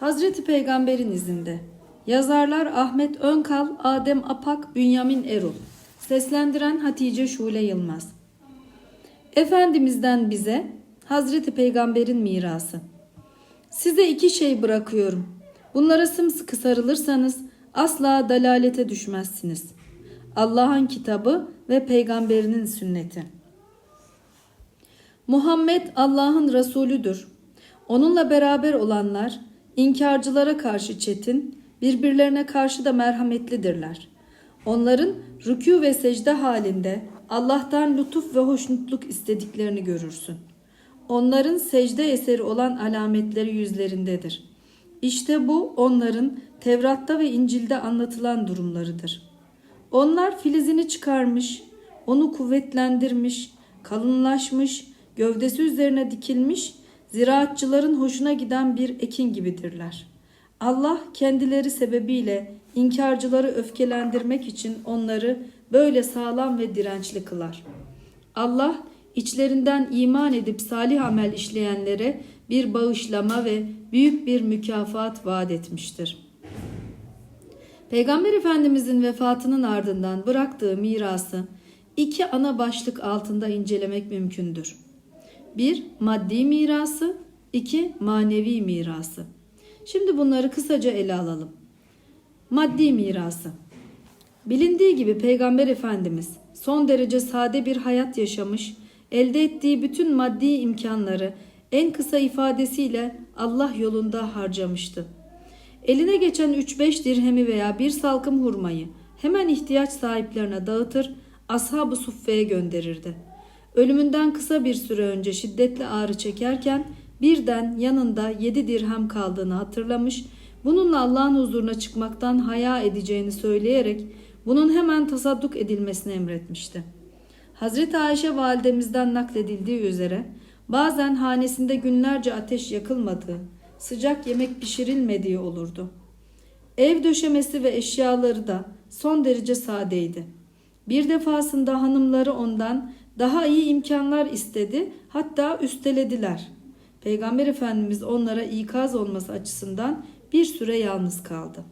Hazreti Peygamber'in izinde. Yazarlar Ahmet Önkal, Adem Apak, Bünyamin Erol. Seslendiren Hatice Şule Yılmaz. Efendimiz'den bize Hazreti Peygamber'in mirası. Size iki şey bırakıyorum. Bunlara sımsıkı sarılırsanız asla dalalete düşmezsiniz. Allah'ın kitabı ve peygamberinin sünneti. Muhammed Allah'ın Resulüdür. Onunla beraber olanlar inkarcılara karşı çetin, birbirlerine karşı da merhametlidirler. Onların rükû ve secde halinde Allah'tan lütuf ve hoşnutluk istediklerini görürsün. Onların secde eseri olan alametleri yüzlerindedir. İşte bu onların Tevrat'ta ve İncil'de anlatılan durumlarıdır. Onlar filizini çıkarmış, onu kuvvetlendirmiş, kalınlaşmış, gövdesi üzerine dikilmiş, ziraatçıların hoşuna giden bir ekin gibidirler. Allah kendileri sebebiyle inkarcıları öfkelendirmek için onları böyle sağlam ve dirençli kılar. Allah içlerinden iman edip salih amel işleyenlere bir bağışlama ve büyük bir mükafat vaat etmiştir. Peygamber Efendimizin vefatının ardından bıraktığı mirası iki ana başlık altında incelemek mümkündür. Bir, maddi mirası, iki, manevi mirası. Şimdi bunları kısaca ele alalım. Maddi mirası. Bilindiği gibi Peygamber Efendimiz son derece sade bir hayat yaşamış, elde ettiği bütün maddi imkanları en kısa ifadesiyle Allah yolunda harcamıştı. Eline geçen 3-5 dirhemi veya bir salkım hurmayı hemen ihtiyaç sahiplerine dağıtır, ashab-ı suffeye gönderirdi. Ölümünden kısa bir süre önce şiddetli ağrı çekerken birden yanında 7 dirhem kaldığını hatırlamış, bununla Allah'ın huzuruna çıkmaktan haya edeceğini söyleyerek bunun hemen tasadduk edilmesini emretmişti. Hazreti Ayşe validemizden nakledildiği üzere bazen hanesinde günlerce ateş yakılmadığı, sıcak yemek pişirilmediği olurdu. Ev döşemesi ve eşyaları da son derece sadeydi. Bir defasında hanımları ondan daha iyi imkanlar istedi, hatta üstelediler. Peygamber Efendimiz onlara ikaz olması açısından bir süre yalnız kaldı.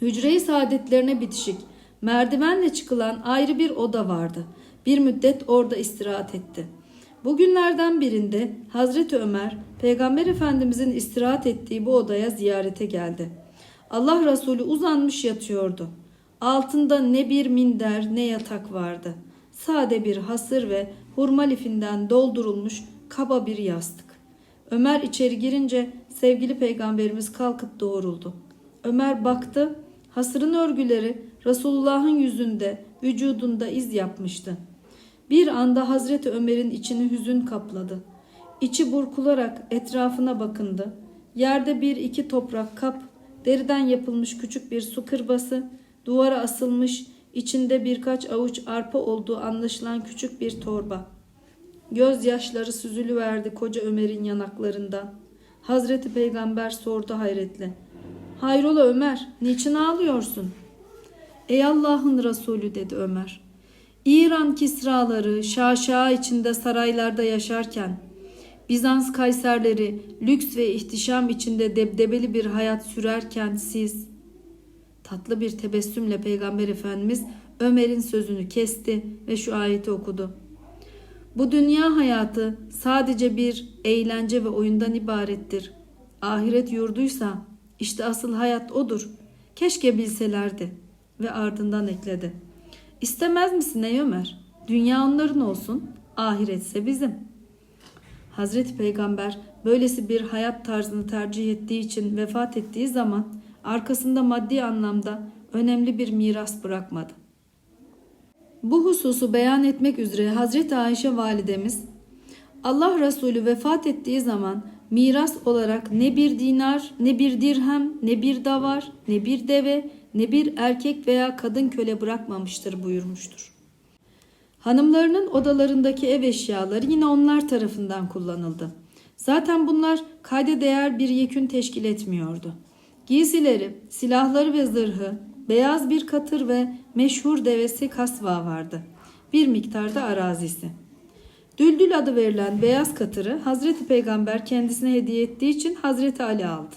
Hücre-i saadetlerine bitişik, merdivenle çıkılan ayrı bir oda vardı. Bir müddet orada istirahat etti. Bugünlerden birinde Hazreti Ömer, Peygamber Efendimizin istirahat ettiği bu odaya ziyarete geldi. Allah Resulü uzanmış yatıyordu. Altında ne bir minder ne yatak vardı. Sade bir hasır ve hurma lifinden doldurulmuş kaba bir yastık. Ömer içeri girince sevgili peygamberimiz kalkıp doğruldu. Ömer baktı, hasırın örgüleri Resulullah'ın yüzünde, vücudunda iz yapmıştı. Bir anda Hazreti Ömer'in içini hüzün kapladı. İçi burkularak etrafına bakındı. Yerde bir iki toprak kap, deriden yapılmış küçük bir su kırbası, duvara asılmış, içinde birkaç avuç arpa olduğu anlaşılan küçük bir torba. Gözyaşları süzülüverdi koca Ömer'in yanaklarından. Hazreti Peygamber sordu hayretle. Hayrola Ömer, niçin ağlıyorsun? Ey Allah'ın Resulü dedi Ömer. İran kisraları şaşa içinde saraylarda yaşarken, Bizans kayserleri lüks ve ihtişam içinde debdebeli bir hayat sürerken siz, tatlı bir tebessümle Peygamber Efendimiz Ömer'in sözünü kesti ve şu ayeti okudu. Bu dünya hayatı sadece bir eğlence ve oyundan ibarettir. Ahiret yurduysa işte asıl hayat odur. Keşke bilselerdi ve ardından ekledi. İstemez misin ey Ömer? Dünya onların olsun, ahiretse bizim. Hazreti Peygamber böylesi bir hayat tarzını tercih ettiği için vefat ettiği zaman arkasında maddi anlamda önemli bir miras bırakmadı. Bu hususu beyan etmek üzere Hazreti Ayşe validemiz Allah Resulü vefat ettiği zaman miras olarak ne bir dinar, ne bir dirhem, ne bir davar, ne bir deve, ne bir erkek veya kadın köle bırakmamıştır buyurmuştur. Hanımlarının odalarındaki ev eşyaları yine onlar tarafından kullanıldı. Zaten bunlar kayda değer bir yekün teşkil etmiyordu. Giysileri, silahları ve zırhı, beyaz bir katır ve meşhur devesi kasva vardı. Bir miktarda arazisi. Düldül adı verilen beyaz katırı Hazreti Peygamber kendisine hediye ettiği için Hazreti Ali aldı.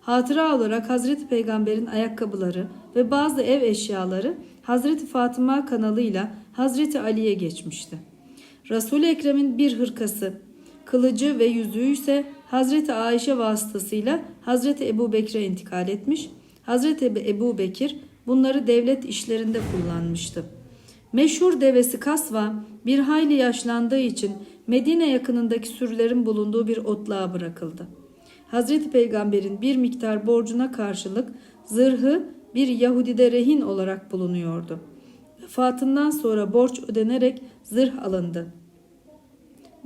Hatıra olarak Hazreti Peygamber'in ayakkabıları ve bazı ev eşyaları Hazreti Fatıma kanalıyla Hazreti Ali'ye geçmişti. Resul-i Ekrem'in bir hırkası, kılıcı ve yüzüğü ise Hazreti Ayşe vasıtasıyla Hazreti Ebu Bekir'e intikal etmiş. Hazreti Ebu Bekir bunları devlet işlerinde kullanmıştı. Meşhur devesi Kasva bir hayli yaşlandığı için Medine yakınındaki sürülerin bulunduğu bir otluğa bırakıldı. Hazreti Peygamber'in bir miktar borcuna karşılık zırhı bir Yahudide rehin olarak bulunuyordu. Vefatından sonra borç ödenerek zırh alındı.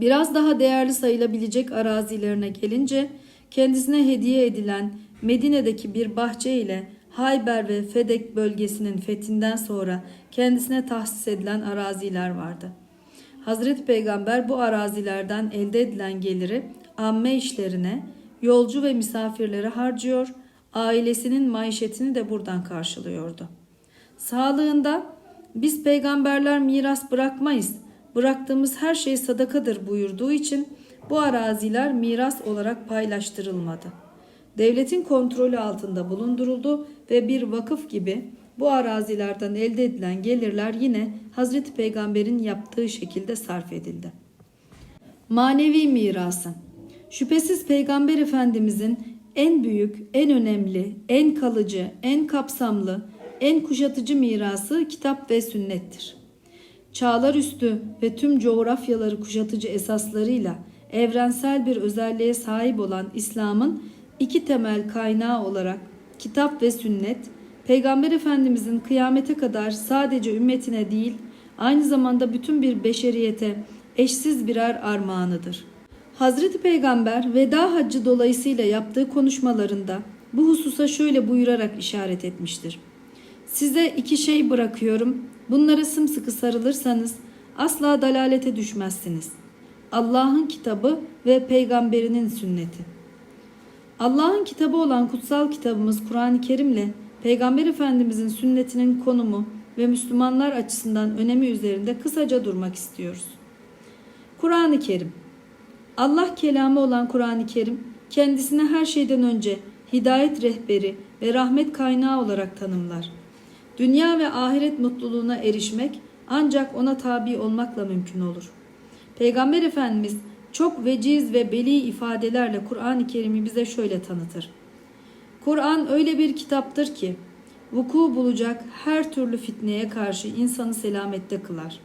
Biraz daha değerli sayılabilecek arazilerine gelince kendisine hediye edilen Medine'deki bir bahçe ile Hayber ve Fedek bölgesinin fethinden sonra kendisine tahsis edilen araziler vardı. Hazreti Peygamber bu arazilerden elde edilen geliri amme işlerine, yolcu ve misafirlere harcıyor, ailesinin maişetini de buradan karşılıyordu. Sağlığında biz peygamberler miras bırakmayız, bıraktığımız her şey sadakadır buyurduğu için bu araziler miras olarak paylaştırılmadı. Devletin kontrolü altında bulunduruldu ve bir vakıf gibi bu arazilerden elde edilen gelirler yine Hazreti Peygamber'in yaptığı şekilde sarf edildi. Manevi mirası Şüphesiz Peygamber Efendimizin en büyük, en önemli, en kalıcı, en kapsamlı, en kuşatıcı mirası kitap ve sünnettir. Çağlar üstü ve tüm coğrafyaları kuşatıcı esaslarıyla evrensel bir özelliğe sahip olan İslam'ın iki temel kaynağı olarak kitap ve sünnet, Peygamber Efendimizin kıyamete kadar sadece ümmetine değil, aynı zamanda bütün bir beşeriyete eşsiz birer armağanıdır. Hazreti Peygamber veda haccı dolayısıyla yaptığı konuşmalarında bu hususa şöyle buyurarak işaret etmiştir. Size iki şey bırakıyorum. Bunlara sımsıkı sarılırsanız asla dalalete düşmezsiniz. Allah'ın kitabı ve peygamberinin sünneti. Allah'ın kitabı olan kutsal kitabımız Kur'an-ı Kerim'le Peygamber Efendimizin sünnetinin konumu ve Müslümanlar açısından önemi üzerinde kısaca durmak istiyoruz. Kur'an-ı Kerim Allah kelamı olan Kur'an-ı Kerim kendisine her şeyden önce hidayet rehberi ve rahmet kaynağı olarak tanımlar. Dünya ve ahiret mutluluğuna erişmek ancak ona tabi olmakla mümkün olur. Peygamber Efendimiz çok veciz ve beli ifadelerle Kur'an-ı Kerim'i bize şöyle tanıtır. Kur'an öyle bir kitaptır ki vuku bulacak her türlü fitneye karşı insanı selamette kılar.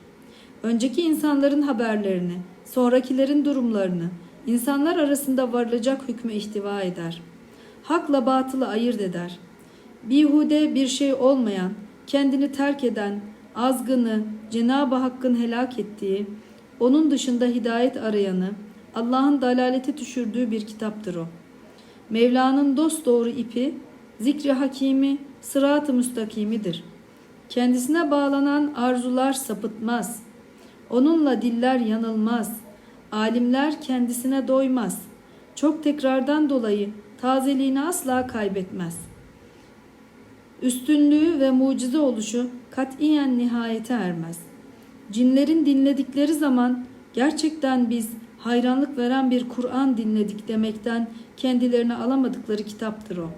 Önceki insanların haberlerini, sonrakilerin durumlarını, insanlar arasında varılacak hükmü ihtiva eder. Hakla batılı ayırt eder. Bihude bir şey olmayan, kendini terk eden, azgını, Cenab-ı Hakk'ın helak ettiği, onun dışında hidayet arayanı, Allah'ın dalalete düşürdüğü bir kitaptır o. Mevla'nın dost doğru ipi, zikri hakimi, sırat-ı müstakimidir. Kendisine bağlanan arzular sapıtmaz. Onunla diller yanılmaz. Alimler kendisine doymaz. Çok tekrardan dolayı tazeliğini asla kaybetmez. Üstünlüğü ve mucize oluşu katiyen nihayete ermez. Cinlerin dinledikleri zaman gerçekten biz hayranlık veren bir Kur'an dinledik demekten kendilerine alamadıkları kitaptır o.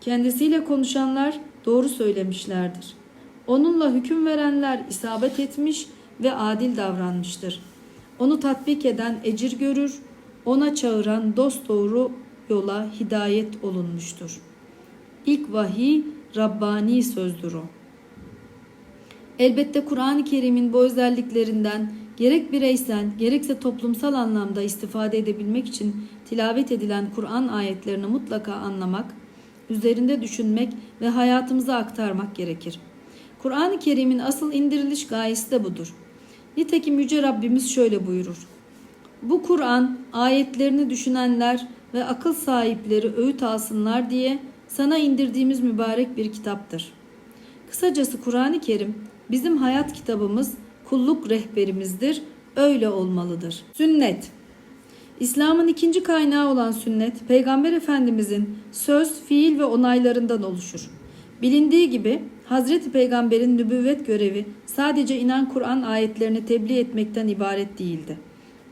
Kendisiyle konuşanlar doğru söylemişlerdir. Onunla hüküm verenler isabet etmiş ve adil davranmıştır. Onu tatbik eden ecir görür, ona çağıran dost doğru yola hidayet olunmuştur. İlk vahiy Rabbani sözdür o. Elbette Kur'an-ı Kerim'in bu özelliklerinden gerek bireysel gerekse toplumsal anlamda istifade edebilmek için tilavet edilen Kur'an ayetlerini mutlaka anlamak, üzerinde düşünmek ve hayatımıza aktarmak gerekir. Kur'an-ı Kerim'in asıl indiriliş gayesi de budur. Nitekim Yüce Rabbimiz şöyle buyurur. Bu Kur'an ayetlerini düşünenler ve akıl sahipleri öğüt alsınlar diye sana indirdiğimiz mübarek bir kitaptır. Kısacası Kur'an-ı Kerim bizim hayat kitabımız, kulluk rehberimizdir, öyle olmalıdır. Sünnet İslam'ın ikinci kaynağı olan sünnet, Peygamber Efendimizin söz, fiil ve onaylarından oluşur. Bilindiği gibi Hazreti Peygamber'in nübüvvet görevi sadece inen Kur'an ayetlerini tebliğ etmekten ibaret değildi.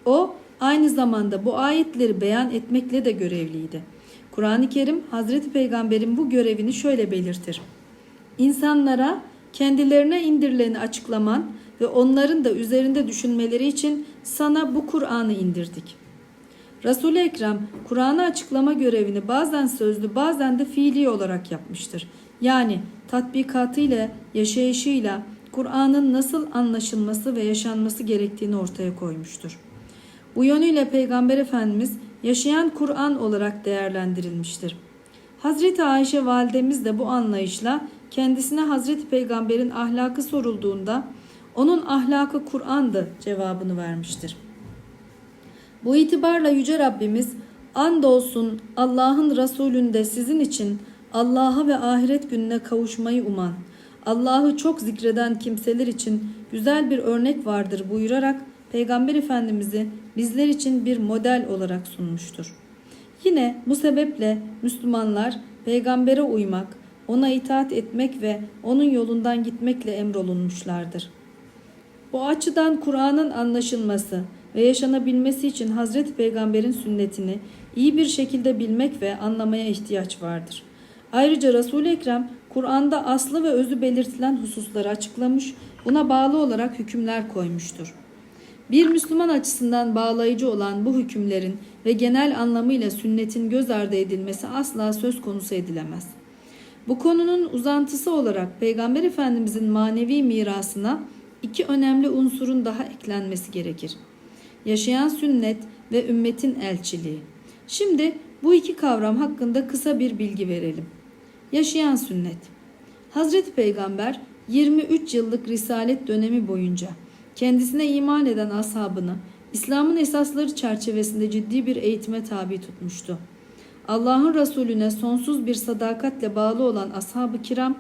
O aynı zamanda bu ayetleri beyan etmekle de görevliydi. Kur'an-ı Kerim Hazreti Peygamber'in bu görevini şöyle belirtir. İnsanlara kendilerine indirileni açıklaman ve onların da üzerinde düşünmeleri için sana bu Kur'an'ı indirdik. Resul-i Ekrem Kur'an'ı açıklama görevini bazen sözlü bazen de fiili olarak yapmıştır. Yani tatbikatıyla, yaşayışıyla Kur'an'ın nasıl anlaşılması ve yaşanması gerektiğini ortaya koymuştur. Bu yönüyle Peygamber Efendimiz yaşayan Kur'an olarak değerlendirilmiştir. Hazreti Ayşe validemiz de bu anlayışla kendisine Hazreti Peygamber'in ahlakı sorulduğunda onun ahlakı Kur'an'dı cevabını vermiştir. Bu itibarla Yüce Rabbimiz andolsun Allah'ın Resulünde sizin için Allah'a ve ahiret gününe kavuşmayı uman, Allah'ı çok zikreden kimseler için güzel bir örnek vardır buyurarak Peygamber Efendimiz'i bizler için bir model olarak sunmuştur. Yine bu sebeple Müslümanlar peygambere uymak, ona itaat etmek ve onun yolundan gitmekle emrolunmuşlardır. Bu açıdan Kur'an'ın anlaşılması ve yaşanabilmesi için Hazreti Peygamber'in sünnetini iyi bir şekilde bilmek ve anlamaya ihtiyaç vardır. Ayrıca Resul-i Ekrem Kur'an'da aslı ve özü belirtilen hususları açıklamış, buna bağlı olarak hükümler koymuştur. Bir Müslüman açısından bağlayıcı olan bu hükümlerin ve genel anlamıyla sünnetin göz ardı edilmesi asla söz konusu edilemez. Bu konunun uzantısı olarak Peygamber Efendimizin manevi mirasına iki önemli unsurun daha eklenmesi gerekir. Yaşayan sünnet ve ümmetin elçiliği. Şimdi bu iki kavram hakkında kısa bir bilgi verelim. Yaşayan sünnet. Hazreti Peygamber 23 yıllık risalet dönemi boyunca kendisine iman eden ashabını İslam'ın esasları çerçevesinde ciddi bir eğitime tabi tutmuştu. Allah'ın Resulüne sonsuz bir sadakatle bağlı olan ashab-ı kiram,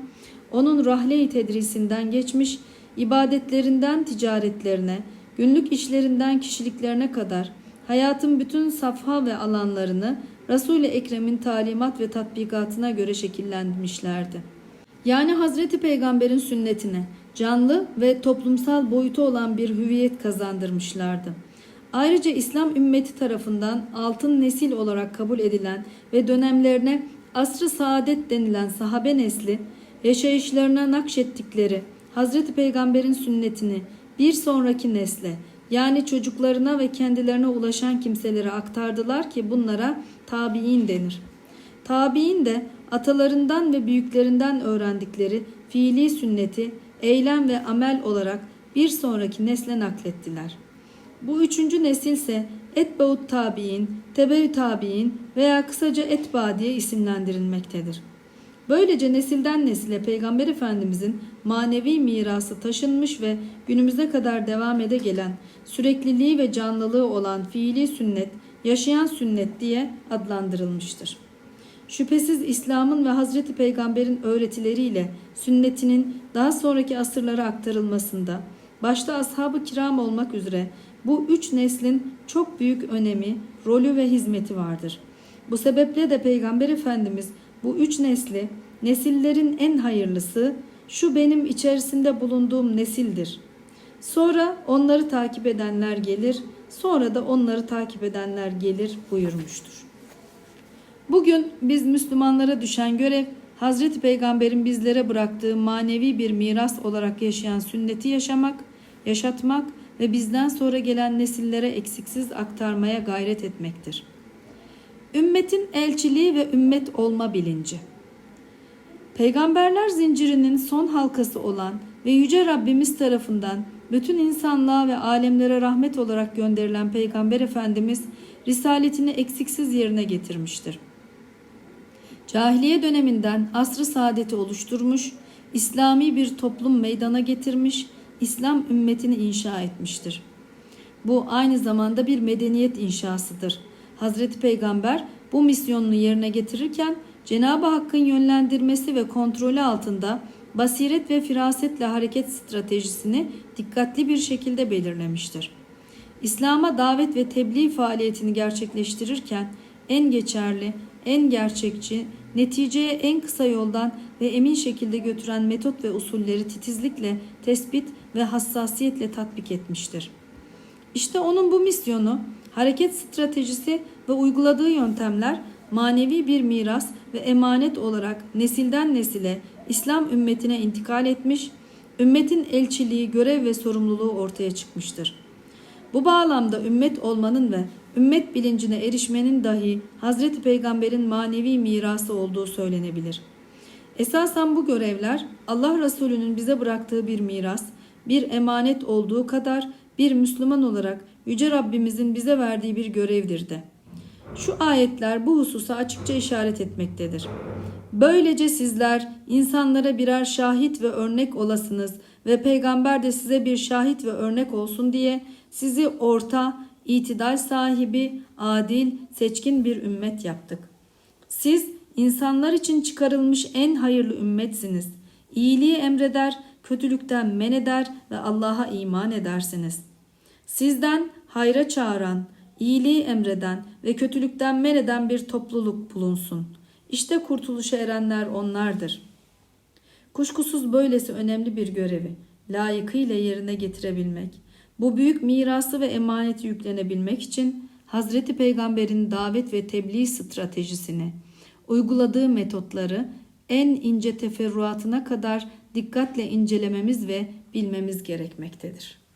onun rahle-i tedrisinden geçmiş, ibadetlerinden ticaretlerine, günlük işlerinden kişiliklerine kadar hayatın bütün safha ve alanlarını Resul-i Ekrem'in talimat ve tatbikatına göre şekillendirmişlerdi. Yani Hazreti Peygamber'in sünnetine canlı ve toplumsal boyutu olan bir hüviyet kazandırmışlardı. Ayrıca İslam ümmeti tarafından altın nesil olarak kabul edilen ve dönemlerine asr-ı saadet denilen sahabe nesli yaşayışlarına nakşettikleri Hazreti Peygamber'in sünnetini bir sonraki nesle yani çocuklarına ve kendilerine ulaşan kimselere aktardılar ki bunlara tabi'in denir. Tabi'in de atalarından ve büyüklerinden öğrendikleri fiili sünneti eylem ve amel olarak bir sonraki nesle naklettiler. Bu üçüncü nesilse Etbaut tabi'in, Tebeü tabi'in veya kısaca Etba diye isimlendirilmektedir. Böylece nesilden nesile Peygamber Efendimizin manevi mirası taşınmış ve günümüze kadar devam ede gelen sürekliliği ve canlılığı olan fiili sünnet, yaşayan sünnet diye adlandırılmıştır. Şüphesiz İslam'ın ve Hazreti Peygamber'in öğretileriyle sünnetinin daha sonraki asırlara aktarılmasında, başta ashab-ı kiram olmak üzere bu üç neslin çok büyük önemi, rolü ve hizmeti vardır. Bu sebeple de Peygamber Efendimiz bu üç nesli, nesillerin en hayırlısı, şu benim içerisinde bulunduğum nesildir. Sonra onları takip edenler gelir, sonra da onları takip edenler gelir buyurmuştur. Bugün biz Müslümanlara düşen görev Hazreti Peygamber'in bizlere bıraktığı manevi bir miras olarak yaşayan sünneti yaşamak, yaşatmak ve bizden sonra gelen nesillere eksiksiz aktarmaya gayret etmektir. Ümmetin elçiliği ve ümmet olma bilinci. Peygamberler zincirinin son halkası olan ve yüce Rabbimiz tarafından bütün insanlığa ve alemlere rahmet olarak gönderilen Peygamber Efendimiz risaletini eksiksiz yerine getirmiştir. Cahiliye döneminden asr-ı saadeti oluşturmuş, İslami bir toplum meydana getirmiş, İslam ümmetini inşa etmiştir. Bu aynı zamanda bir medeniyet inşasıdır. Hazreti Peygamber bu misyonunu yerine getirirken Cenab-ı Hakk'ın yönlendirmesi ve kontrolü altında basiret ve firasetle hareket stratejisini dikkatli bir şekilde belirlemiştir. İslam'a davet ve tebliğ faaliyetini gerçekleştirirken en geçerli, en gerçekçi, neticeye en kısa yoldan ve emin şekilde götüren metot ve usulleri titizlikle tespit ve hassasiyetle tatbik etmiştir. İşte onun bu misyonu, hareket stratejisi ve uyguladığı yöntemler manevi bir miras ve emanet olarak nesilden nesile İslam ümmetine intikal etmiş, ümmetin elçiliği, görev ve sorumluluğu ortaya çıkmıştır. Bu bağlamda ümmet olmanın ve ümmet bilincine erişmenin dahi Hazreti Peygamber'in manevi mirası olduğu söylenebilir. Esasen bu görevler Allah Resulü'nün bize bıraktığı bir miras, bir emanet olduğu kadar bir Müslüman olarak Yüce Rabbimizin bize verdiği bir görevdir de. Şu ayetler bu hususa açıkça işaret etmektedir. Böylece sizler insanlara birer şahit ve örnek olasınız ve peygamber de size bir şahit ve örnek olsun diye sizi orta, itidal sahibi, adil, seçkin bir ümmet yaptık. Siz insanlar için çıkarılmış en hayırlı ümmetsiniz. İyiliği emreder, kötülükten men eder ve Allah'a iman edersiniz. Sizden hayra çağıran, iyiliği emreden ve kötülükten men eden bir topluluk bulunsun. İşte kurtuluşa erenler onlardır. Kuşkusuz böylesi önemli bir görevi layıkıyla yerine getirebilmek, bu büyük mirası ve emaneti yüklenebilmek için Hazreti Peygamber'in davet ve tebliğ stratejisini, uyguladığı metotları en ince teferruatına kadar dikkatle incelememiz ve bilmemiz gerekmektedir.